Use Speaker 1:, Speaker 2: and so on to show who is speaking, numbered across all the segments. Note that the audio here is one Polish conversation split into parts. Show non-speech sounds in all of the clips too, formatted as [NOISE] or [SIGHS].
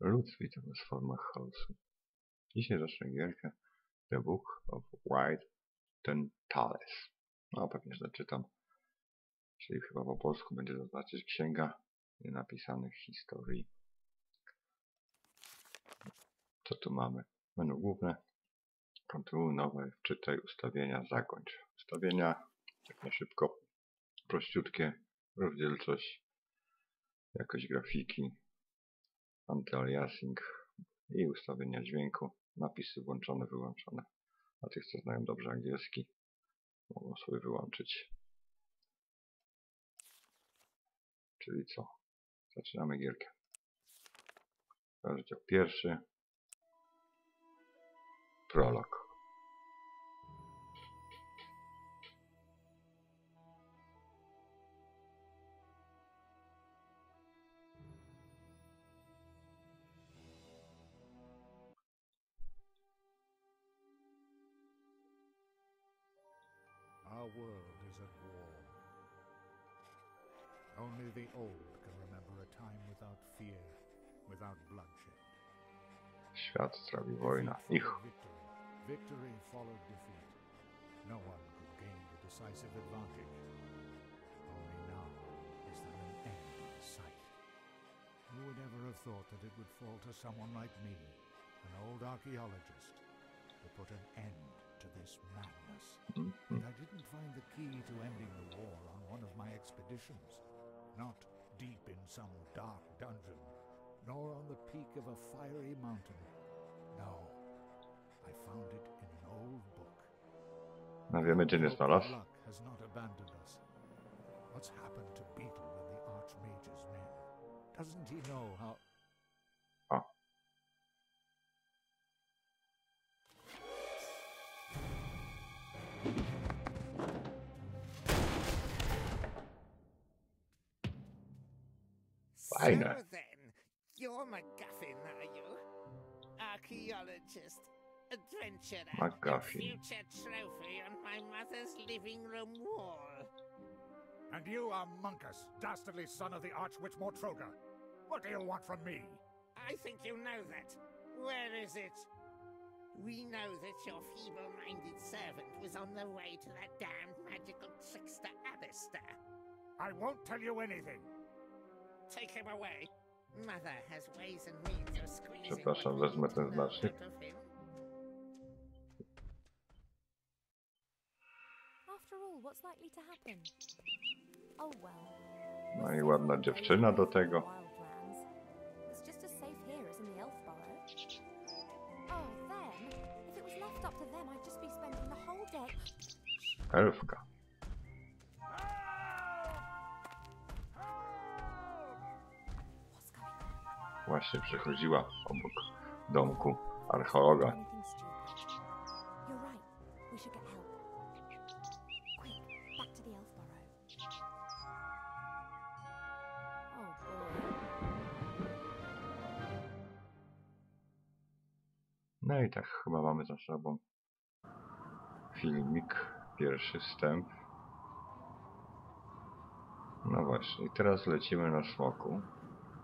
Speaker 1: ludzki to jest formach chaosu. Dzisiaj zacznę gierkę The Book of White Tales. No pewnie źle czytam. Czyli chyba po polsku będzie to znaczyć Księga Nienapisanych Historii. Co tu mamy? Menu główne. Kontynuuj nowe, wczytaj ustawienia, zakończ. Ustawienia, tak na szybko, prościutkie, rozdzielczość, jakość grafiki, anti-aliasing i ustawienia dźwięku, napisy włączone, wyłączone. A tych, co znają dobrze angielski, mogą sobie wyłączyć. Czyli co? Zaczynamy gierkę. Rozdział pierwszy. Prolog.
Speaker 2: Our world is at war. Only the old can remember a time without fear, without bloodshed.
Speaker 1: Świat
Speaker 2: Defeat
Speaker 1: wojna. Ich.
Speaker 2: Victory. Victory followed defeat. No one could gain the decisive advantage. Only now is there an end in sight. Who would ever have thought that it would fall to someone like me, an old archaeologist, to put an end to this madness?
Speaker 1: Mhm.
Speaker 2: And I didn't find the key to ending the war on one of my expeditions. Not deep in some dark dungeon, nor on the peak of a fiery mountain. No, I found it in an old book.
Speaker 1: No wiemy, gdzie nie znalazł.
Speaker 2: Luck has not abandoned us. What's happened to Beetle and the Archmage's men? Doesn't he know how...
Speaker 1: O. Fajne.
Speaker 3: So then, you're MacGuffin, are you? Archaeologist, adventurer,
Speaker 1: MacGuffin.
Speaker 3: future trophy on my mother's living room wall.
Speaker 2: And you are Monkus, dastardly son of the Archwitch Mortroga. What do you want from me?
Speaker 3: I think you know that. Where is it? We know that your feeble-minded servant was on the way to that damned magical trickster Abister.
Speaker 2: I won't tell you anything.
Speaker 3: Take him away. Mother has ways and means of squeezing
Speaker 1: Przepraszam,
Speaker 3: what
Speaker 1: wezmę ten
Speaker 3: to know
Speaker 1: znacznik.
Speaker 3: out of him.
Speaker 4: After all, what's likely to happen? Oh well.
Speaker 1: No
Speaker 4: we're
Speaker 1: i
Speaker 4: safe
Speaker 1: ładna
Speaker 4: on the
Speaker 1: dziewczyna do
Speaker 4: Wildlands.
Speaker 1: tego.
Speaker 4: Wildlands.
Speaker 1: Właśnie przechodziła obok domku archeologa.
Speaker 4: Oh.
Speaker 1: No i tak chyba mamy za sobą filmik, pierwszy wstęp. No właśnie, teraz lecimy na smoku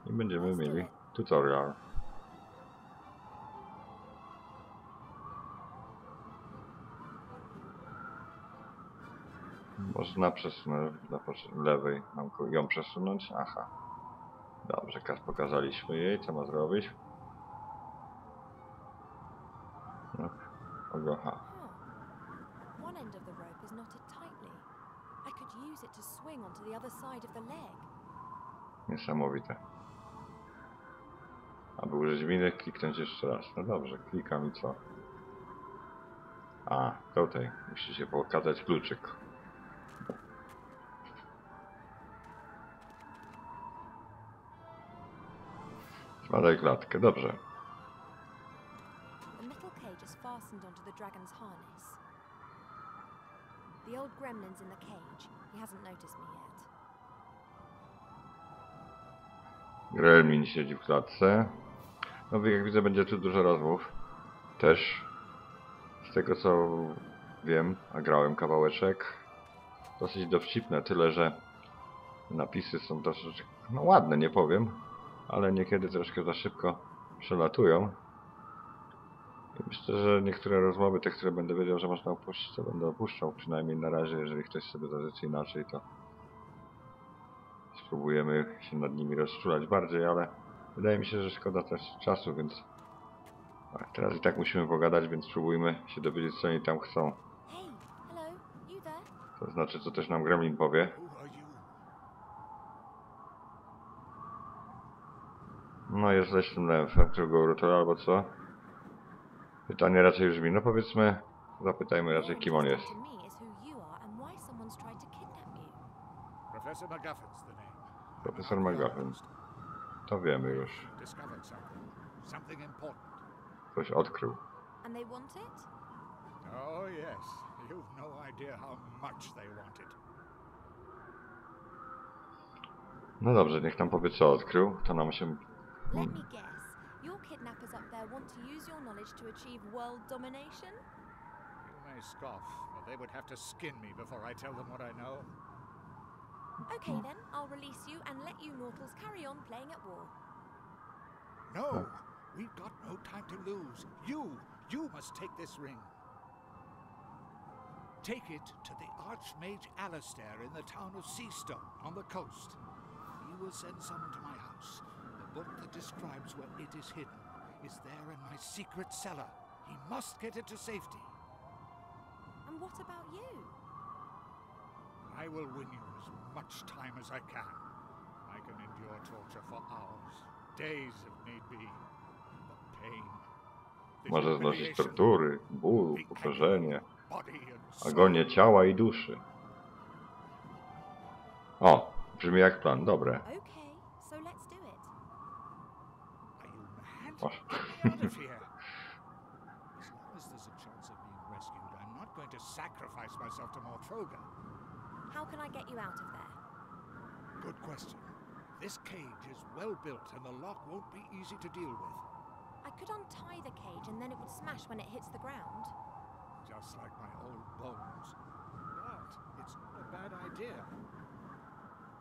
Speaker 1: i będziemy mieli tutorial. Można przesunąć dla lewej, mam ją przesunąć? Aha. Dobrze, kas pokazaliśmy jej, co ma zrobić. No, ogocha.
Speaker 4: Huh. One end of the rope is knotted tightly. I could use it to swing onto the other side of the leg.
Speaker 1: Niesamowite. Aby użyć minek, kliknąć jeszcze raz. No dobrze, klikam i co? A, tutaj musi się pokazać kluczyk. Zbadaj klatkę, dobrze.
Speaker 4: The metal cage is fastened onto the dragon's harness. The old gremlin's in the cage. He hasn't noticed me yet.
Speaker 1: Gremlin siedzi w klatce. No jak widzę będzie tu dużo rozmów. Też z tego co wiem, a grałem kawałeczek, dosyć dowcipne, tyle że napisy są dosyć no ładne, nie powiem, ale niekiedy troszkę za szybko przelatują. I myślę, że niektóre rozmowy, te, które będę wiedział, że można opuścić, to będę opuszczał. Przynajmniej na razie, jeżeli ktoś sobie zażyczy inaczej, to spróbujemy się nad nimi rozczulać bardziej, ale wydaje mi się, że szkoda też czasu, więc a teraz i tak musimy pogadać, więc spróbujmy się dowiedzieć, co oni tam chcą.
Speaker 4: Hey, hello, you there?
Speaker 1: To znaczy, co też nam Gremlin powie. No, jest leśnym lęfem, którego uratowała, albo co? Pytanie raczej brzmi, no powiedzmy, zapytajmy raczej, kim on jest.
Speaker 2: An
Speaker 1: McGuffin. To wiemy już. Ktoś odkrył.
Speaker 4: And they want it?
Speaker 2: Oh, yes. You've no idea how much they want it.
Speaker 1: No dobrze, niech nam powie, co odkrył. To nam się...
Speaker 4: Let me guess. Your kidnappers up there want to use your knowledge to achieve world domination?
Speaker 2: You may scoff, but they would have to skin me before I tell them what I know.
Speaker 4: Okay hmm. then, I'll release you and let you mortals carry on playing at war.
Speaker 2: No! We've got no time to lose. You, you must take this ring. Take it to the Archmage Alistair in the town of Seastone on the coast. He will send someone to my house. The book that describes where it is hidden is there in my secret cellar. He must get it to safety.
Speaker 4: And what about you?
Speaker 2: I will win you as much time as I can. I can endure torture for hours, days if need be. The pain.
Speaker 1: Może znosić tortury, ból, upokorzenie,
Speaker 2: of body and soul.
Speaker 1: agonię ciała i duszy. O, brzmi jak plan, dobre. O.
Speaker 2: Get me out of here. As long as there's a chance of being rescued, I'm not going to sacrifice myself to Mortroga.
Speaker 4: How can I get you out of there?
Speaker 2: Good question. This cage is well built and the lock won't be easy to deal with.
Speaker 4: I could untie the cage and then it would smash when it hits the ground.
Speaker 2: Just like my old bones. But it's not a bad idea.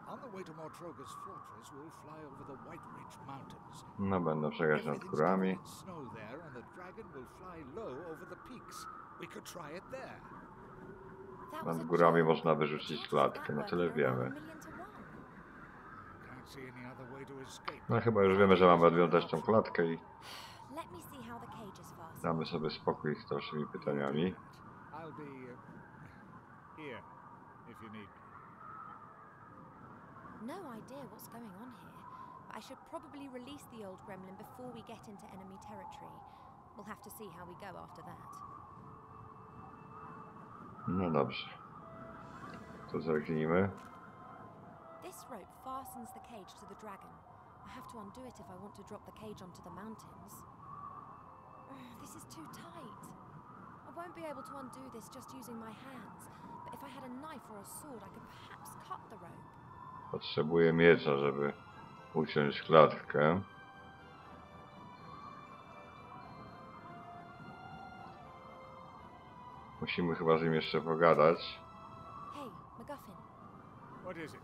Speaker 2: On the way to Mortroga's fortress, we'll fly over the White Ridge Mountains.
Speaker 1: No, będę przegrać nad
Speaker 2: Everything's
Speaker 1: górami.
Speaker 2: covered in snow there, and the dragon will fly low over the peaks. We could try it there.
Speaker 4: That
Speaker 1: Nad górami można wyrzucić klatkę, no tyle wiemy. No chyba już wiemy, że mamy odwiązać tą klatkę i damy sobie spokój z dalszymi pytaniami.
Speaker 2: Uh.
Speaker 4: No idea what's going on here, I should probably release the old gremlin before we get into enemy territory. We'll have to see how we go after that.
Speaker 1: No dobrze. To zerknijmy.
Speaker 4: This rope fastens the cage to the dragon. I have to undo it if I want to drop the cage onto the mountains. [SIGHS] This is too tight. I won't be able to undo this just using my hands, but if I had a knife or a sword, I could perhaps cut the rope.
Speaker 1: Potrzebuję miecza, żeby uciąć klatkę. Musimy chyba z nim jeszcze pogadać.
Speaker 4: Hey, MacGuffin,
Speaker 2: What is it?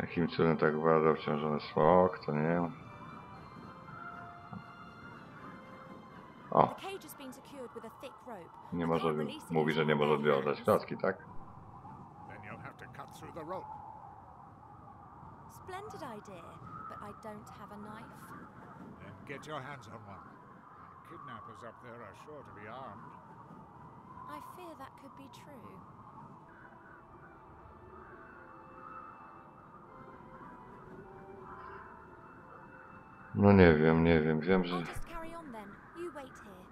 Speaker 1: Jakim cudem tak bardzo obciążony smok, to nie wiem. O, nie może, mówi, że nie może odwiązać klatki, tak?
Speaker 4: Splendid idea, but I don't have a knife.
Speaker 2: Then get your hands on one. Kidnappers up there are sure to be armed.
Speaker 4: I fear that could be true.
Speaker 1: No nie wiem, nie wiem, wiem, że...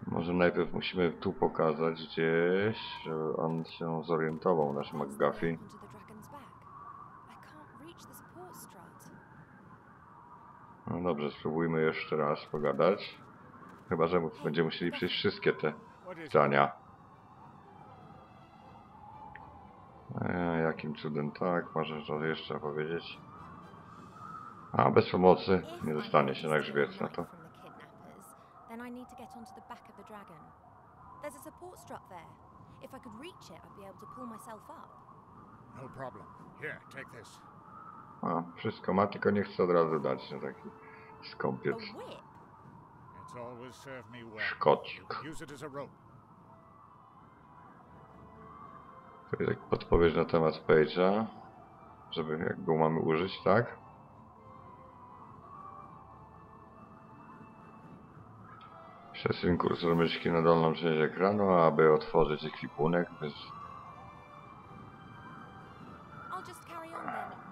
Speaker 1: Może najpierw musimy tu pokazać gdzieś, żeby on się zorientował, nasz McGuffey. No dobrze, spróbujmy jeszcze raz pogadać. Chyba, że będziemy musieli przejść wszystkie te pytania. E, jakim cudem tak? Możesz to jeszcze powiedzieć? A, bez pomocy nie dostanie się na grzbiet,
Speaker 4: the
Speaker 1: no to...
Speaker 4: There's a support strut there. If I could reach it, I'd be able to pull myself up.
Speaker 2: No problem. Here, take this.
Speaker 1: A, wszystko ma, tylko nie chce od razu dać na taki
Speaker 4: A
Speaker 1: skąpiec.
Speaker 4: whip?
Speaker 2: It's always served me well.
Speaker 1: Szkocik.
Speaker 2: Use it as a rope.
Speaker 1: To jest podpowiedź na temat page'a, żeby jak go mamy użyć, tak? Przesuń kursor myszki na dolną część ekranu, aby otworzyć ekwipunek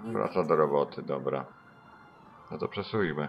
Speaker 1: Wraca do roboty, dobra. No to przesuńmy.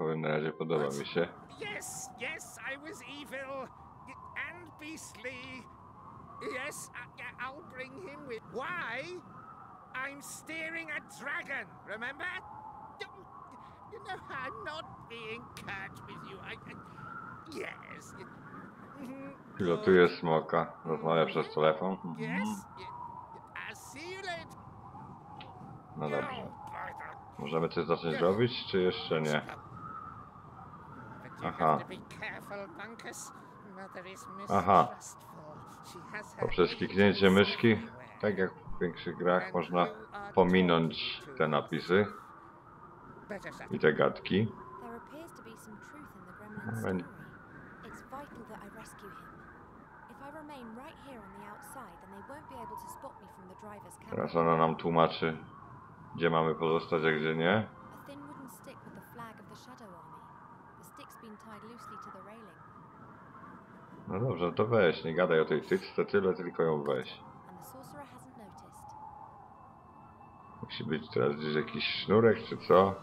Speaker 1: powiem na razie, podoba mi się.
Speaker 3: Yes, yes, I was evil and beastly. Yes, I, I'll bring him with. Why? I'm steering a dragon, remember? You know, I'm not being curt with you. I. I yes.
Speaker 1: Pilotuje smoka, rozmawia przez telefon.
Speaker 3: Yes,
Speaker 1: Mhm.
Speaker 3: y- y- I'll see you later.
Speaker 1: No dobrze.
Speaker 3: The
Speaker 1: Możemy coś zacząć robić, czy jeszcze nie? Aha. Aha. Poprzez kliknięcie myszki, tak jak w większych grach, można pominąć te napisy i te gadki. Teraz ona nam tłumaczy, gdzie mamy pozostać, a gdzie nie.
Speaker 4: A thin wooden stick with the flag of the Shadow Army. The stick's been tied loosely to the railing,
Speaker 1: No dobrze, no to weź, nie gadaj o tej tyczce, tyle, tylko ją weź. Musi być teraz gdzieś jakiś sznurek, czy co?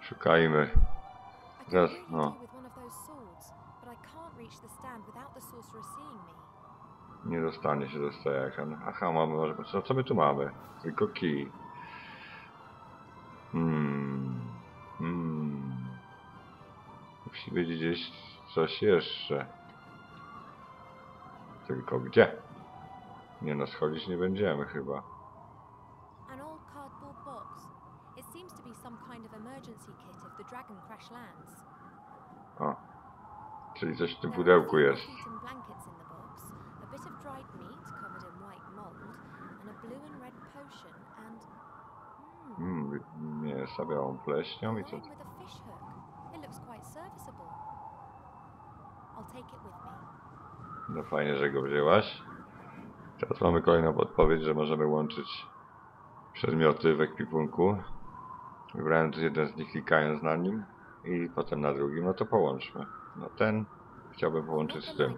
Speaker 1: Szukajmy.
Speaker 4: Really
Speaker 1: no. Nie dostanie się do stojaka. Aha, mamy, może, co, co my tu mamy? Tylko kij. Musi być gdzieś coś jeszcze. Tylko gdzie? Nie no, schodzić nie będziemy chyba. O. Czyli coś w tym pudełku jest.
Speaker 4: feet and blankets in the box,
Speaker 1: No fajnie, że go wzięłaś. Teraz mamy kolejną podpowiedź, że możemy łączyć przedmioty w ekwipunku. Wybrałem tu jeden z nich klikając na nim i potem na drugim, no to połączmy. No ten chciałbym połączyć z tym.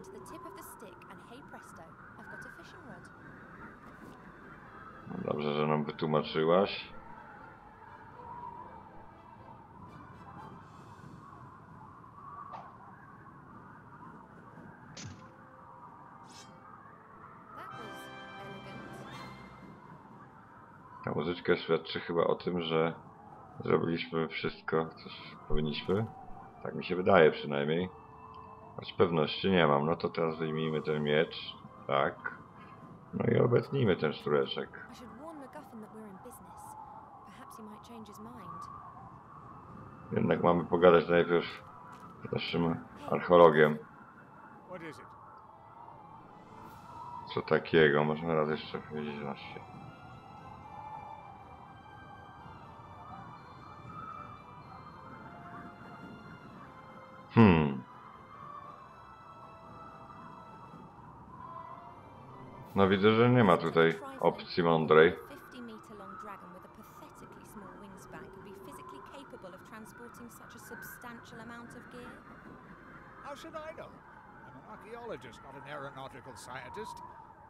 Speaker 1: No dobrze, że nam wytłumaczyłaś. Muzyczka świadczy chyba o tym, że zrobiliśmy wszystko, co powinniśmy. Tak mi się wydaje przynajmniej. Choć pewności nie mam. No to teraz wyjmijmy ten miecz. Tak. No i obetnijmy ten sztureczek. Jednak mamy pogadać najpierw z naszym archeologiem. Co takiego? Możemy raz jeszcze powiedzieć na się. No widzę, że nie ma tutaj opcji mądrej.
Speaker 4: 50 meter long with a pathetically small wingspan could be physically capable of transporting such a substantial amount of gear?
Speaker 2: How should I know? I'm an archaeologist, not an aeronautical scientist.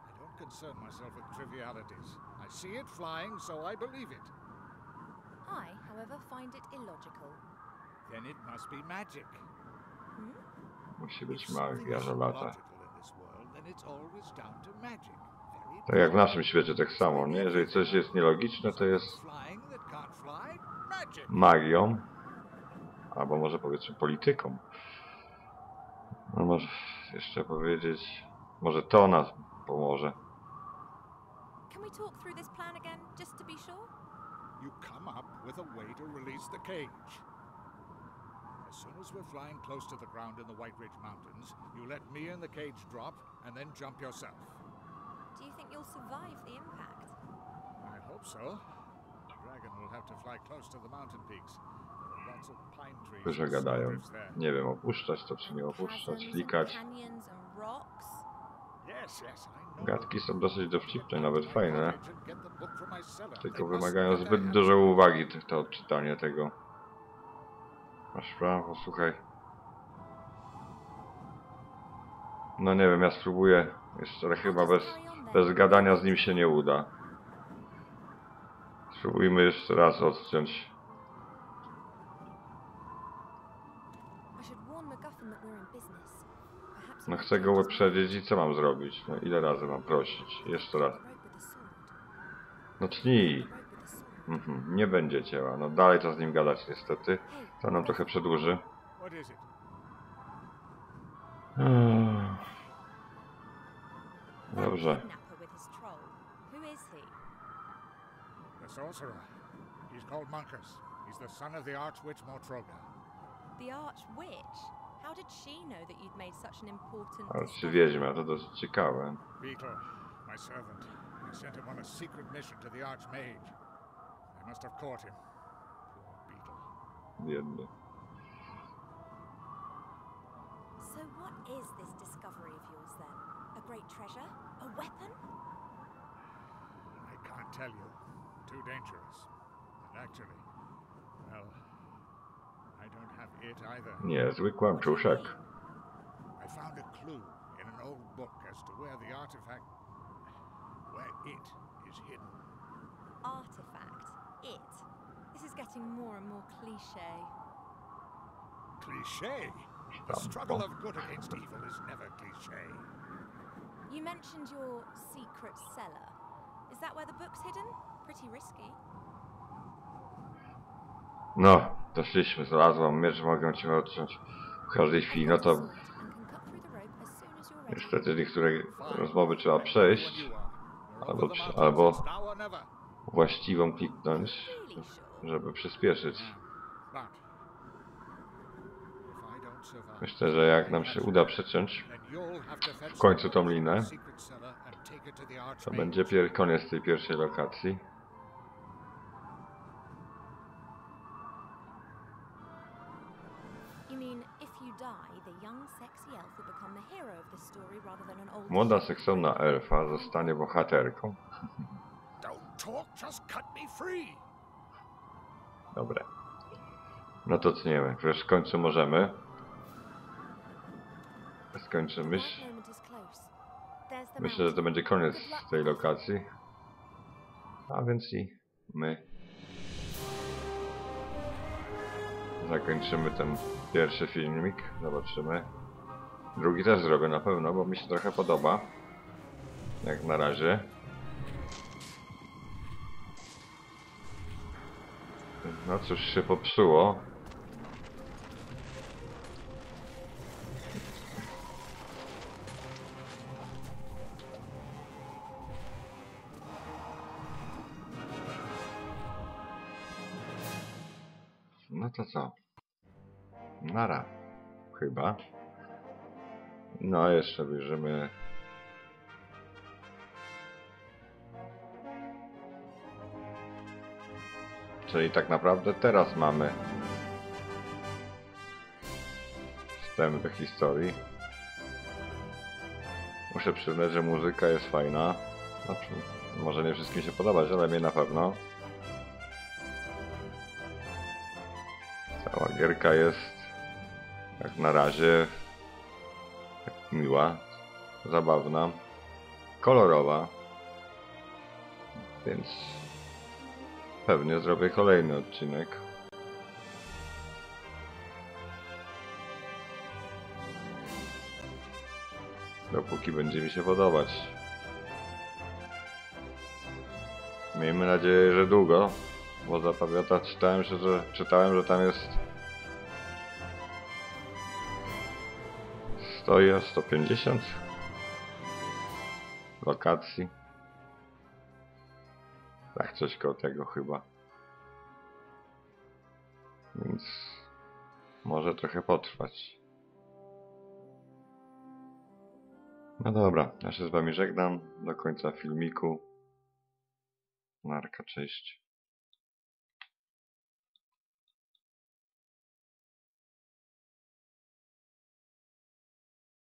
Speaker 2: I don't concern myself with trivialities. I see it flying, so I believe it.
Speaker 4: I, however, find it illogical.
Speaker 2: Then it must be magic.
Speaker 4: Hmm?
Speaker 1: Musi być magia,
Speaker 2: is
Speaker 1: że lata. Tak jak w naszym świecie tak samo, nie? Jeżeli coś jest nielogiczne, to jest magią, albo może powiedzmy polityką. No może jeszcze powiedzieć, może to nas pomoże.
Speaker 4: Can we talk through this plan again, just to be sure?
Speaker 2: You come up with a way to release the cage. As soon as we're flying close to the ground in the White Ridge Mountains, you let me in the cage drop and then jump yourself.
Speaker 4: Do you think you'll survive the impact?
Speaker 2: I hope so. The dragon will have to fly close to the mountain peaks. There are lots of pine trees.
Speaker 1: Że
Speaker 2: and
Speaker 1: gadają. Nie wiem, opuszczać to czy nie opuszczać,
Speaker 4: Chasms
Speaker 1: flikać.
Speaker 4: and canyons and rocks.
Speaker 2: Yes, yes, I know.
Speaker 1: Gadki są dosyć dowcipne, nawet fajne. Tylko wymagają zbyt dużo uwagi to odczytanie tego. Masz prawo, słuchaj. No nie wiem, ja spróbuję. Jeszcze ale chyba bez, bez gadania z nim się nie uda. Spróbujmy jeszcze raz odciąć. No chcę go wyprzedzić i co mam zrobić? No ile razy mam prosić? Jeszcze raz. No tnij. Mhm, nie będzie cięła. No dalej to z nim gadać niestety. To nam trochę przedłuży.
Speaker 4: That
Speaker 1: Dobrze.
Speaker 2: The sorcerer. He's called Monkus. He's the son of the archwitch Mortroga.
Speaker 4: The Archwitch? How did she know that you'd made such an important
Speaker 1: wiedźma, to dosyć ciekawe.
Speaker 2: Beetle, my servant. I sent him on a secret mission to the Archmage. They must have caught him. Poor Beetle.
Speaker 4: So what is this discovery of yours then? A great treasure? A weapon?
Speaker 2: I can't tell you. Too dangerous. And actually, well, I don't have it either.
Speaker 1: Yes, we quarrel, kłamczuszek.
Speaker 2: I found a clue in an old book as to where the artifact. where it is hidden.
Speaker 4: Artifact. It. Is getting more and more cliche.
Speaker 2: Cliche! The struggle
Speaker 1: o.
Speaker 2: of good against evil is never cliche.
Speaker 4: You mentioned your secret cellar. Is that where the book's hidden? Pretty risky.
Speaker 1: No, doszliśmy, znalazłam miecz, mogę cię odciąć w każdej chwili. No to niestety niektóre rozmowy trzeba przejść, albo albo- właściwą kliknąć? Żeby przyspieszyć.
Speaker 2: Survive,
Speaker 1: Myślę, że jak nam się uda przeciąć, w końcu tą linę,
Speaker 2: to
Speaker 1: będzie koniec tej pierwszej lokacji. Młoda seksowna elfa zostanie bohaterką.
Speaker 2: Don't talk, just cut me free.
Speaker 1: Dobra. No to tniemy. Przecież w końcu możemy. Skończymy. Myślę, że to będzie koniec tej lokacji. A więc i my zakończymy ten pierwszy filmik. Zobaczymy. Drugi też zrobię na pewno, bo mi się trochę podoba. Jak na razie. No cóż się popsuło. No to co? Nara. Chyba. No jeszcze bierzemy... Czyli tak naprawdę teraz mamy wstęp do historii. Muszę przyznać, że muzyka jest fajna. Znaczy, może nie wszystkim się podobać, ale mnie na pewno. Cała gierka jest jak na razie tak miła, zabawna, kolorowa. Więc pewnie zrobię kolejny odcinek. Dopóki będzie mi się podobać. Miejmy nadzieję, że długo, bo zapowiada, czytałem, że, czytałem, że tam jest 100 i 150 lokacji. Coś koło tego chyba. Więc może trochę potrwać. No dobra, ja się z wami żegnam do końca filmiku. Narka, cześć.